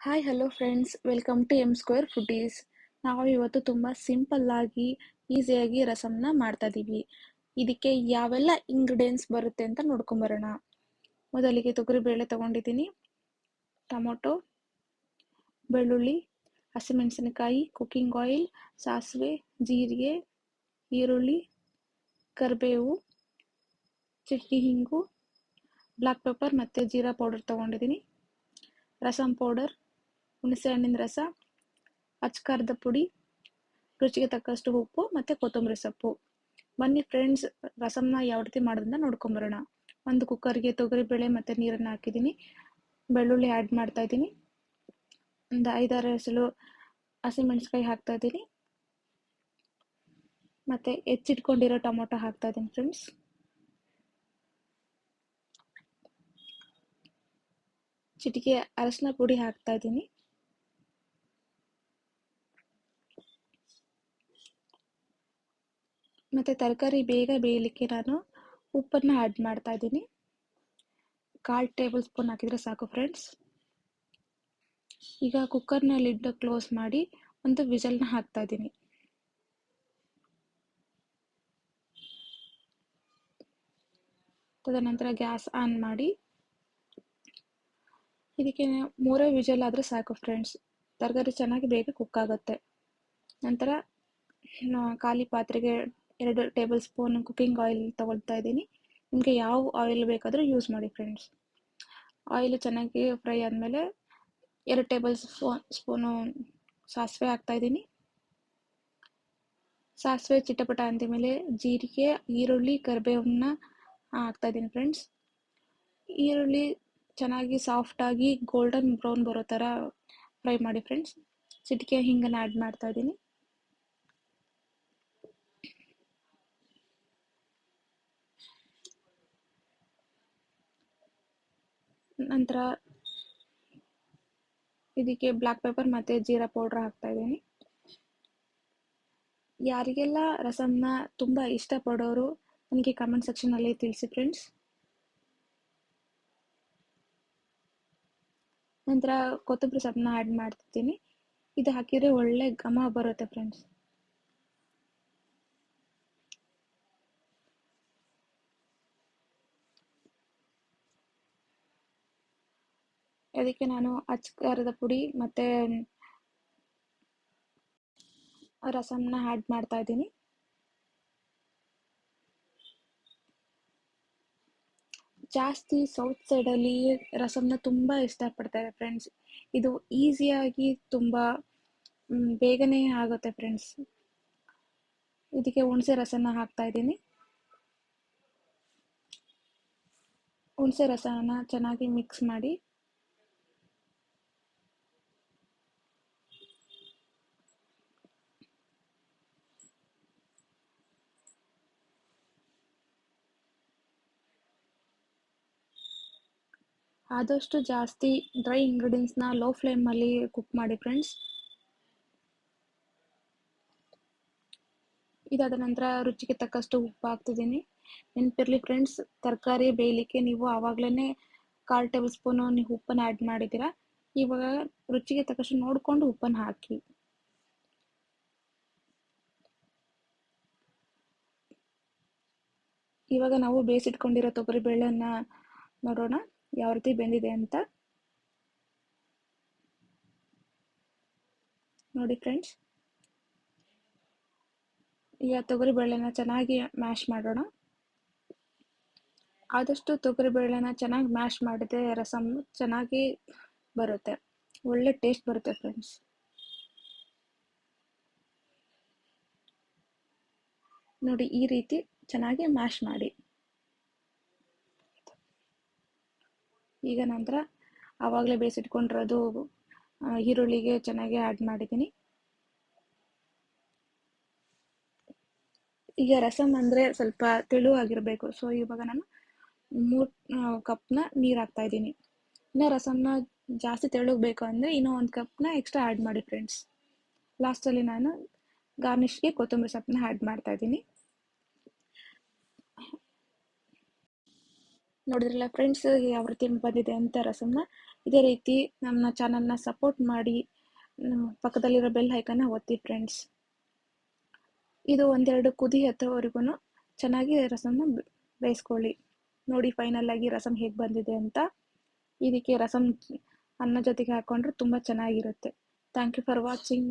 Hi hello friends welcome to M square foodies ನಾವು ಇವತ್ತು ತುಂಬ ಸಿಂಪಲ್ಲಾಗಿ ಈಸಿಯಾಗಿ ರಸಮ್ನ ಮಾಡ್ತಾ ಇದ್ದೀವಿ ಇದಕ್ಕೆ ಯಾವೆಲ್ಲ ಇಂಗ್ರೀಡಿಯೆಂಟ್ಸ್ ಬರುತ್ತೆ ಅಂತ ನೋಡ್ಕೊಂಬರೋಣ. ಮೊದಲಿಗೆ ತೊಗರಿಬೇಳೆ ತೊಗೊಂಡಿದ್ದೀನಿ. ಟೊಮೊಟೊ, ಬೆಳ್ಳುಳ್ಳಿ, ಹಸಿಮೆಣಸಿನಕಾಯಿ ಕುಕ್ಕಿಂಗ್ ಆಯಿಲ್ ಸಾಸಿವೆ, ಜೀರಿಗೆ, ಈರುಳ್ಳಿ, ಕರಿಬೇವು ಚಟ್ನಿ ಹಿಂಗು ಬ್ಲ್ಯಾಕ್ ಪೆಪ್ಪರ್ ಮತ್ತು ಜೀರಾ ಪೌಡರ್ ತೊಗೊಂಡಿದ್ದೀನಿ. ರಸಮ್ ಪೌಡರ್ ಹುಣಸೆ ಹಣ್ಣಿನ ರಸ, ಅಚ್ಕಾರದ ಪುಡಿ, ರುಚಿಗೆ ತಕ್ಕಷ್ಟು ಉಪ್ಪು ಮತ್ತು ಕೊತ್ತಂಬರಿ ಸೊಪ್ಪು. ಬನ್ನಿ ಫ್ರೆಂಡ್ಸ್ ರಸಮ್ನ ಯಾವ ರೀತಿ ಮಾಡೋದನ್ನ ನೋಡ್ಕೊಂಬರೋಣ. ಒಂದು ಕುಕ್ಕರ್ಗೆ ತೊಗರಿಬೇಳೆ ಮತ್ತು ನೀರನ್ನು ಹಾಕಿದ್ದೀನಿ. ಬೆಳ್ಳುಳ್ಳಿ ಆ್ಯಡ್ ಮಾಡ್ತಾ ಇದ್ದೀನಿ. ಒಂದು ಐದಾರು ಹೆಸಲು ಹಸಿಮೆಣಸ್ಕಾಯಿ ಹಾಕ್ತಾ ಇದ್ದೀನಿ. ಮತ್ತು ಹೆಚ್ಚಿಟ್ಕೊಂಡಿರೋ ಟೊಮೊಟೊ ಹಾಕ್ತಾ ಇದ್ದೀನಿ ಫ್ರೆಂಡ್ಸ್ ಚಿಟಿಕೆ ಅರಶಿನ ಪುಡಿ ಹಾಕ್ತಾ ಇದ್ದೀನಿ. ಮತ್ತು ತರಕಾರಿ ಬೇಗ ಬೇಯಲಿಕ್ಕೆ ನಾನು ಉಪ್ಪನ್ನು ಆ್ಯಡ್ ಮಾಡ್ತಾ ಇದ್ದೀನಿ. ಕಾಲು ಟೇಬಲ್ ಸ್ಪೂನ್ ಹಾಕಿದರೆ ಸಾಕು ಫ್ರೆಂಡ್ಸ್ ಈಗ ಕುಕ್ಕರ್ನ ಲಿಡ್ ಕ್ಲೋಸ್ ಮಾಡಿ ಒಂದು ವಿಜಲ್ನ ಹಾಕ್ತಾ ಇದ್ದೀನಿ. ತದನಂತರ ಗ್ಯಾಸ್ ಆನ್ ಮಾಡಿ ಇದಕ್ಕೆ ಮೂರೇ ವಿಜಲ್ ಆದರೆ ಸಾಕು ಫ್ರೆಂಡ್ಸ್ ತರಕಾರಿ ಚೆನ್ನಾಗಿ ಬೇಗ ಕುಕ್ ಆಗುತ್ತೆ. ನಂತರ ಖಾಲಿ ಪಾತ್ರೆಗೆ ಎರಡು ಟೇಬಲ್ ಸ್ಪೂನ್ ಕುಕ್ಕಿಂಗ್ ಆಯಿಲ್ ತೊಗೊಳ್ತಾ ಇದ್ದೀನಿ. ನಿಮಗೆ ಯಾವ ಆಯಿಲ್ ಬೇಕಾದರೂ ಯೂಸ್ ಮಾಡಿ ಫ್ರೆಂಡ್ಸ್. ಆಯಿಲ್ ಚೆನ್ನಾಗಿ ಫ್ರೈ ಆದಮೇಲೆ ಎರಡು ಟೇಬಲ್ ಸ್ಪೂನ್ ಸ್ಪೂನು ಸಾಸಿವೆ ಹಾಕ್ತಾಯಿದ್ದೀನಿ ಸಾಸಿವೆ ಚಿಟಪಟ ಅಂದ ಮೇಲೆ ಜೀರಿಗೆ, ಈರುಳ್ಳಿ, ಕರಿಬೇವನ್ನ ಹಾಕ್ತಾಯಿದ್ದೀನಿ ಫ್ರೆಂಡ್ಸ್. ಈರುಳ್ಳಿ ಚೆನ್ನಾಗಿ ಸಾಫ್ಟಾಗಿ ಗೋಲ್ಡನ್ ಬ್ರೌನ್ ಬರೋ ಥರ ಫ್ರೈ ಮಾಡಿ ಫ್ರೆಂಡ್ಸ್. ಚಿಟಿಕೆ, ಹಿಂಗನ್ನು ಆ್ಯಡ್ ಮಾಡ್ತಾ ನಂತರ ಇದಕ್ಕೆ ಬ್ಲ್ಯಾಕ್ ಪೇಪರ್ ಮತ್ತು ಜೀರಾ ಪೌಡ್ರ್ ಹಾಕ್ತಾ ಇದ್ದೀನಿ. ಯಾರಿಗೆಲ್ಲ ರಸಮ್ನ ತುಂಬ ಇಷ್ಟಪಡೋರು ನನಗೆ ಕಮೆಂಟ್ ಸೆಕ್ಷನಲ್ಲಿ ತಿಳಿಸಿ ಫ್ರೆಂಡ್ಸ್ ನಂತರ ಕೊತ್ತಂಬರಿ ಸೊಪ್ಪನ್ನ ಆ್ಯಡ್ ಮಾಡ್ತಿದ್ದೀನಿ ಇದು ಹಾಕಿದರೆ ಒಳ್ಳೆ ಘಮ ಬರುತ್ತೆ ಫ್ರೆಂಡ್ಸ್ ಅದಕ್ಕೆ ನಾನು ಅಚ್ಕಾರದ ಪುಡಿ ಮತ್ತೆ ರಸಂನ ಆ್ಯಡ್ ಮಾಡ್ತಾ ಇದ್ದೀನಿ. ಜಾಸ್ತಿ ಸೌತ್ ಸೈಡಲ್ಲಿ ರಸಮ್ನ ತುಂಬ ಇಷ್ಟಪಡ್ತಾರೆ ಫ್ರೆಂಡ್ಸ್ ಇದು ಈಸಿಯಾಗಿ ತುಂಬ ಬೇಗನೆ ಆಗುತ್ತೆ ಫ್ರೆಂಡ್ಸ್ ಇದಕ್ಕೆ ಹುಣಸೆ ರಸನ ಹಾಕ್ತಾ ಇದ್ದೀನಿ. ಹುಣಸೆ ರಸನ ಚೆನ್ನಾಗಿ ಮಿಕ್ಸ್ ಮಾಡಿ. ಆದಷ್ಟು ಜಾಸ್ತಿ ಡ್ರೈ ಇಂಗ್ರೀಡಿಯೆಂಟ್ಸ್ನ ಲೋ ಫ್ಲೇಮಲ್ಲಿ ಕುಕ್ ಮಾಡಿ ಫ್ರೆಂಡ್ಸ್ ಇದಾದ ನಂತರ ರುಚಿಗೆ ತಕ್ಕಷ್ಟು ಉಪ್ಪು ಹಾಕ್ತಿದ್ದೀನಿ. ನೆನಪಿರಲಿ ಫ್ರೆಂಡ್ಸ್ ತರಕಾರಿ ಬೇಯಲಿಕ್ಕೆ ನೀವು ಆವಾಗಲೇ ಕಾಲು ಟೇಬಲ್ ಸ್ಪೂನು ನೀವು ಉಪ್ಪನ್ನು ಆ್ಯಡ್ ಮಾಡಿದ್ದೀರಾ? ಇವಾಗ ರುಚಿಗೆ ತಕ್ಕಷ್ಟು ನೋಡಿಕೊಂಡು ಉಪ್ಪನ್ನು ಹಾಕಿ. ಇವಾಗ ನಾವು ಬೇಯಿಸಿಟ್ಕೊಂಡಿರೋ ತೊಗರಿ ಬೇಳೆಯನ್ನು ನೋಡೋಣ. ಯಾವ ರೀತಿ ಬೆಂದಿದೆ ಅಂತ? ನೋಡಿ ಫ್ರೆಂಡ್ಸ್. ಈಗ ತೊಗರಿ ಬೇಳೆನ ಚೆನ್ನಾಗಿ ಮ್ಯಾಶ್ ಮಾಡೋಣ. ಆದಷ್ಟು ತೊಗರಿ ಬೇಳೆನ ಚೆನ್ನಾಗಿ ಮ್ಯಾಶ್ ಮಾಡಿದ್ರೆ ರಸಮ್ ಚೆನ್ನಾಗಿ ಬರುತ್ತೆ. ಒಳ್ಳೆ ಟೇಸ್ಟ್ ಬರುತ್ತೆ ಫ್ರೆಂಡ್ಸ್. ನೋಡಿ ಈ ರೀತಿ ಚೆನ್ನಾಗಿ ಮ್ಯಾಶ್ ಮಾಡಿ. ಈಗ ನಂತರ ಆವಾಗಲೇ ಬೇಯಿಸಿಟ್ಕೊಂಡಿರೋದು ಈರುಳ್ಳಿಗೆ ಚೆನ್ನಾಗಿ ಆ್ಯಡ್ ಮಾಡಿದ್ದೀನಿ. ಈಗ ರಸಮ್ ಅಂದರೆ ಸ್ವಲ್ಪ ತೆಳುವಾಗಿರಬೇಕು ಸೊ ಇವಾಗ ನಾನು ಮೂರು ಕಪ್ನ ನೀರು ಹಾಕ್ತಾ ಇದ್ದೀನಿ. ಇನ್ನು ರಸಮ್ನ ಜಾಸ್ತಿ ತೆಳುಗಬೇಕು ಅಂದರೆ ಇನ್ನೂ ಒಂದು ಕಪ್ನ ಎಕ್ಸ್ಟ್ರಾ ಆ್ಯಡ್ ಮಾಡಿ ಫ್ರೆಂಡ್ಸ್ ಲಾಸ್ಟಲ್ಲಿ ನಾನು ಗಾರ್ನಿಷ್ಗೆ ಕೊತ್ತಂಬರಿ ಸೊಪ್ಪನ್ನ ಆ್ಯಡ್ ಮಾಡ್ತಾ ಇದ್ದೀನಿ. ನೋಡಿದ್ರಲ್ಲ ಫ್ರೆಂಡ್ಸ್ ಯಾವ ರೀತಿ ಬಂದಿದೆ ಅಂತ ರಸಮ್ನ, ಇದೇ ರೀತಿ ನನ್ನ ಚಾನಲ್ನ ಸಪೋರ್ಟ್ ಮಾಡಿ ಪಕ್ಕದಲ್ಲಿರೋ ಬೆಲ್ ಹೈಕನ್ನ ಒತ್ತಿ ಫ್ರೆಂಡ್ಸ್ ಇದು ಒಂದೆರಡು ಕುದಿ ಹತ್ತೋವರೆಗೂ ಚೆನ್ನಾಗಿ ರಸಮ್ನ ಬೇಯಿಸ್ಕೊಳ್ಳಿ. ನೋಡಿ ಫೈನಲ್ ಆಗಿ ರಸಮ್ ಹೇಗೆ ಬಂದಿದೆ ಅಂತ. ಇದಕ್ಕೆ ರಸಮ್ ಅನ್ನ ಜೊತೆಗೆ ಹಾಕೊಂಡ್ರೆ ತುಂಬ ಚೆನ್ನಾಗಿರುತ್ತೆ. Thank you for watching